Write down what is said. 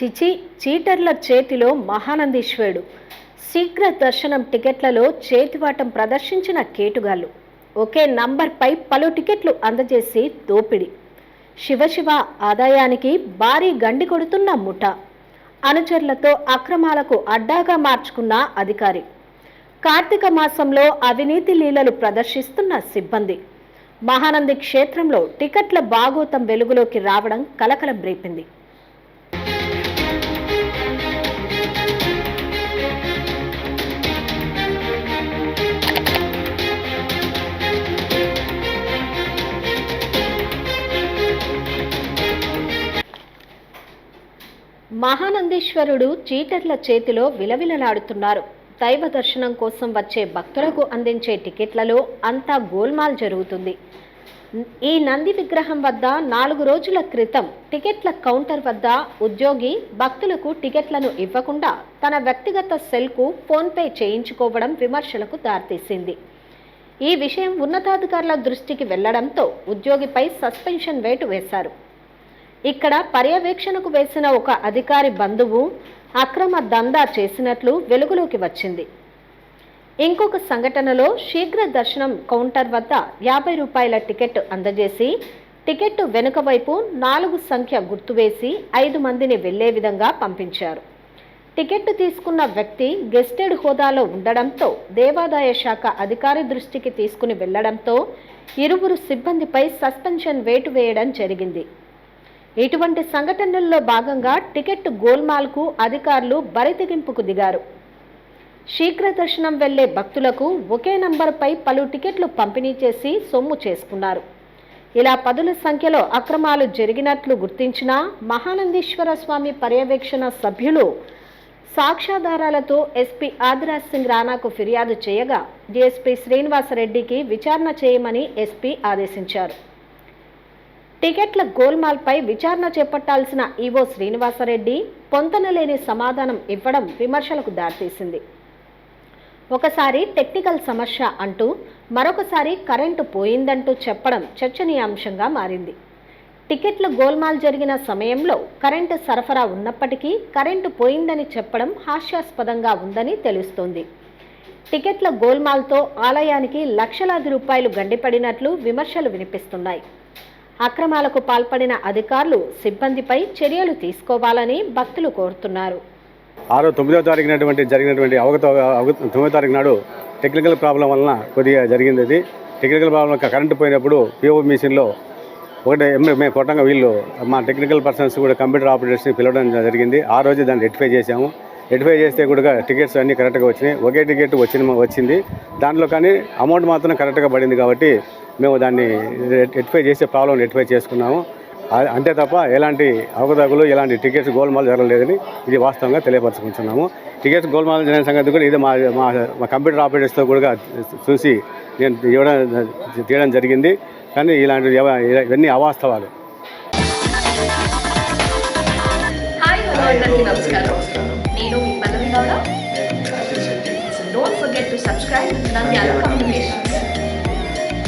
చిచి చీటర్ల చేతిలో మహానందీశ్వరుడు. శీఘ్ర దర్శనం టికెట్లలో చేతివాటం ప్రదర్శించిన కేటుగాళ్ళు. ఒకే నంబర్పై పలు టికెట్లు అందజేసి దోపిడి. శివశివ ఆదాయానికి భారీ గండి కొడుతున్న ముఠ. అనుచరులతో అక్రమాలకు అడ్డాగా మార్చుకున్న అధికారి. కార్తీక మాసంలో అవినీతి లీలలు ప్రదర్శిస్తున్న సిబ్బంది. మహానంది క్షేత్రంలో టికెట్ల బాగోతం వెలుగులోకి రావడం కలకలం రేపింది. మహానందీశ్వరుడు చీటర్ల చేతిలో విలవిలలాడుతున్నారు. దైవ దర్శనం కోసం వచ్చే భక్తులకు అందించే టికెట్లలో అంతా గోల్మాల్ జరుగుతుంది. ఈ నంది విగ్రహం వద్ద నాలుగు రోజుల క్రితం టికెట్ల కౌంటర్ వద్ద ఉద్యోగి భక్తులకు టికెట్లను ఇవ్వకుండా తన వ్యక్తిగత సెల్కు ఫోన్పే చేయించుకోవడం విమర్శలకు దారితీసింది. ఈ విషయం ఉన్నతాధికారుల దృష్టికి వెళ్ళడంతో ఉద్యోగిపై సస్పెన్షన్ వేటు వేశారు. ఇక్కడ పర్యవేక్షణకు వేసిన ఒక అధికారి బంధువు అక్రమ దందా చేసినట్లు వెలుగులోకి వచ్చింది. ఇంకొక సంఘటనలో శీఘ్ర దర్శనం కౌంటర్ వద్ద యాభై రూపాయల టికెట్ అందజేసి టికెట్ వెనుక వైపు నాలుగు సంఖ్య గుర్తువేసి ఐదు మందిని వెళ్ళే విధంగా పంపించారు. టికెట్ తీసుకున్న వ్యక్తి గెస్టెడ్ హోదాలో ఉండడంతో దేవాదాయ శాఖ అధికారి దృష్టికి తీసుకుని వెళ్ళడంతో ఇరువురు సిబ్బందిపై సస్పెన్షన్ వేటు వేయడం జరిగింది. ఇటువంటి సంఘటనల్లో భాగంగా టికెట్ గోల్మాల్కు అధికారులు బరితెగింపుకు దిగారు. శీఘ్ర దర్శనం వెళ్ళే భక్తులకు ఒకే నంబర్పై పలు టికెట్లు పంపిణీ చేసి సొమ్ము చేసుకున్నారు. ఇలా పదుల సంఖ్యలో అక్రమాలు జరిగినట్లు గుర్తించిన మహానందీశ్వర స్వామి పర్యవేక్షణ సభ్యులు సాక్ష్యాధారాలతో ఎస్పీ ఆదిరాజ్ సింగ్ రాణాకు ఫిర్యాదు చేయగా డీఎస్పీ శ్రీనివాసరెడ్డికి విచారణ చేయమని ఎస్పీ ఆదేశించారు. టికెట్ల గోల్మాల్పై విచారణ చేపట్టాల్సిన ఈవో శ్రీనివాసరెడ్డి పొంతనలేని సమాధానం ఇవ్వడం విమర్శలకు దారితీసింది. ఒకసారి టెక్నికల్ సమస్య అంటూ మరొకసారి కరెంటు పోయిందంటూ చెప్పడం చర్చనీయాంశంగా మారింది. టికెట్ల గోల్మాల్ జరిగిన సమయంలో కరెంటు సరఫరా ఉన్నప్పటికీ కరెంటు పోయిందని చెప్పడం హాస్యాస్పదంగా ఉందని తెలుస్తోంది. టికెట్ల గోల్మాల్తో ఆలయానికి లక్షలాది రూపాయలు గండిపడినట్లు విమర్శలు వినిపిస్తున్నాయి. అక్రమాలకు పాల్పడిన అధికారులు సిబ్బందిపై చర్యలు తీసుకోవాలని భక్తులు కోరుతున్నారు. ఆరో తొమ్మిదో తారీఖునటువంటి జరిగినటువంటి అవగత తొమ్మిదో తారీఖు నాడు టెక్నికల్ ప్రాబ్లం వలన కొద్దిగా జరిగింది అది. టెక్నికల్ ప్రాబ్లం కరెంటు పోయినప్పుడు పిఓ మిషన్లో ఒకటి మేము కొట్టంగా వీళ్ళు మా టెక్నికల్ పర్సన్స్ కూడా కంప్యూటర్ ఆపరేటర్స్ని పిలవడం జరిగింది. ఆ రోజు దాన్ని రెక్టిఫై చేశాము. వెరిఫై చేస్తే కూడా టికెట్స్ అన్నీ కరెక్ట్గా వచ్చినాయి. ఒకే టికెట్ వచ్చిన వచ్చింది. దాంట్లో కానీ అమౌంట్ మాత్రం కరెక్ట్గా పడింది కాబట్టి మేము దాన్ని రెక్టిఫై చేసే ప్రాబ్లం రెక్టిఫై చేసుకున్నాము. అంతే తప్ప ఎలాంటి అవకతవకలు ఎలాంటి టికెట్స్ గోల్మాల్ జరగలేదని ఇది వాస్తవంగా తెలియపరచుకుంటున్నాము. టికెట్స్ గోల్మాల్ జరిగిన సంగతి కూడా ఇది మా మా కంప్యూటర్ ఆపరేటర్స్తో కూడా చూసి నేను ఇవ్వడం తీయడం జరిగింది. కానీ ఇలాంటి ఇవన్నీ అవాస్తవాలు. నమస్కారం. Don't forget to subscribe. Nandiyalu Communications.